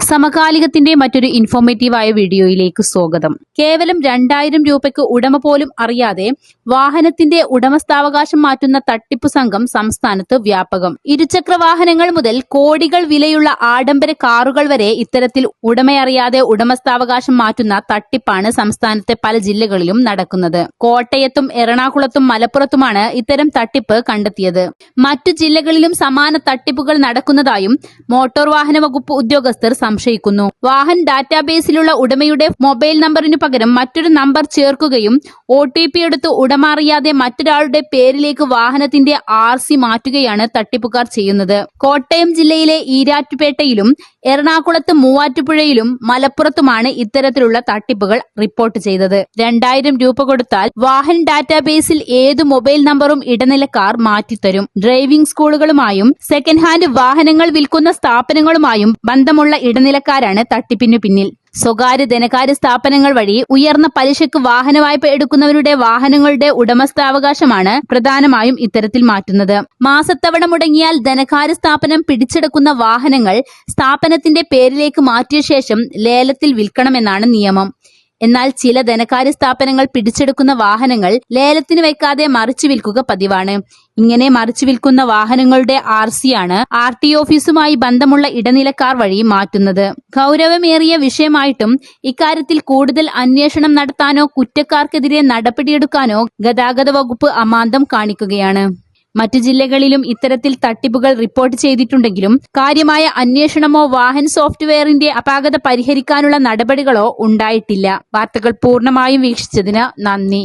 സമകാലികത്തിന്റെ മറ്റൊരു ഇൻഫോർമേറ്റീവായ വീഡിയോയിലേക്ക് സ്വാഗതം. കേവലം രണ്ടായിരം രൂപയ്ക്ക് ഉടമ പോലും അറിയാതെ വാഹനത്തിന്റെ ഉടമസ്ഥാവകാശം മാറ്റുന്ന തട്ടിപ്പ് സംഘം സംസ്ഥാനത്ത് വ്യാപകം. ഇരുചക്ര വാഹനങ്ങൾ മുതൽ കോടികൾ വിലയുള്ള ആഡംബര കാറുകൾ വരെ ഇത്തരത്തിൽ ഉടമയറിയാതെ ഉടമസ്ഥാവകാശം മാറ്റുന്ന തട്ടിപ്പാണ് സംസ്ഥാനത്തെ പല ജില്ലകളിലും നടക്കുന്നത്. കോട്ടയത്തും എറണാകുളത്തും മലപ്പുറത്തുമാണ് ഇത്തരം തട്ടിപ്പ് കണ്ടെത്തിയത്. മറ്റു ജില്ലകളിലും സമാന തട്ടിപ്പുകൾ നടക്കുന്നതായും മോട്ടോർ വാഹന വകുപ്പ് ഉദ്യോഗസ്ഥർ സംശയിക്കുന്നു. വാഹൻ ഡാറ്റാബേസിലുള്ള ഉടമയുടെ മൊബൈൽ നമ്പറിനു പകരം മറ്റൊരു നമ്പർ ചേർക്കുകയും ഒ ടി പി എടുത്ത് ഉടമ അറിയാതെ മറ്റൊരാളുടെ പേരിലേക്ക് വാഹനത്തിന്റെ ആർ സി മാറ്റുകയാണ് തട്ടിപ്പുകാർ ചെയ്യുന്നത്. കോട്ടയം ജില്ലയിലെ ഈരാറ്റുപേട്ടയിലും എറണാകുളത്ത് മൂവാറ്റുപുഴയിലും മലപ്പുറത്തുമാണ് ഇത്തരത്തിലുള്ള തട്ടിപ്പുകൾ റിപ്പോർട്ട് ചെയ്തത്. രണ്ടായിരം രൂപ കൊടുത്താൽ വാഹൻ ഡാറ്റാബേസിൽ ഏത് മൊബൈൽ നമ്പറും ഇടനിലക്കാർ മാറ്റിത്തരും. ഡ്രൈവിംഗ് സ്കൂളുകളുമായും സെക്കൻഡ് ഹാൻഡ് വാഹനങ്ങൾ വിൽക്കുന്ന സ്ഥാപനങ്ങളുമായും ബന്ധമുള്ള ഇടനിലക്കാരാണ് തട്ടിപ്പിനു പിന്നിൽ. സ്വകാര്യ ധനകാര്യ സ്ഥാപനങ്ങൾ വഴി ഉയർന്ന പലിശക്ക് വാഹന വായ്പ എടുക്കുന്നവരുടെ വാഹനങ്ങളുടെ ഉടമസ്ഥാവകാശമാണ് പ്രധാനമായും ഇത്തരത്തിൽ മാറ്റുന്നത്. മാസത്തവണ മുടങ്ങിയാൽ ധനകാര്യ സ്ഥാപനം പിടിച്ചെടുക്കുന്ന വാഹനങ്ങൾ സ്ഥാപനത്തിന്റെ പേരിലേക്ക് മാറ്റിയ ശേഷം ലേലത്തിൽ വിൽക്കണമെന്നാണ് നിയമം. എന്നാൽ ചില ധനകാര്യ സ്ഥാപനങ്ങൾ പിടിച്ചെടുക്കുന്ന വാഹനങ്ങൾ ലേലത്തിന് വയ്ക്കാതെ മറിച്ചു വിൽക്കുക പതിവാണ്. ഇങ്ങനെ മറിച്ചു വിൽക്കുന്ന വാഹനങ്ങളുടെ ആർ സിയാണ് ആർ ടി ഓഫീസുമായി ബന്ധമുള്ള ഇടനിലക്കാർ വഴി മാറ്റുന്നത്. ഗൗരവമേറിയ വിഷയമായിട്ടും ഇക്കാര്യത്തിൽ കൂടുതൽ അന്വേഷണം നടത്താനോ കുറ്റക്കാർക്കെതിരെ നടപടിയെടുക്കാനോ ഗതാഗത വകുപ്പ് അമാന്തം കാണിക്കുകയാണ്. മറ്റു ജില്ലകളിലും ഇത്തരത്തിൽ തട്ടിപ്പുകൾ റിപ്പോർട്ട് ചെയ്തിട്ടുണ്ടെങ്കിലും കാര്യമായ അന്വേഷണമോ വാഹൻ സോഫ്റ്റ്വെയറിന്റെ അപാകത പരിഹരിക്കാനുള്ള നടപടികളോ ഉണ്ടായിട്ടില്ല. വാർത്തകൾ പൂർണമായും വീക്ഷിച്ചതിന് നന്ദി.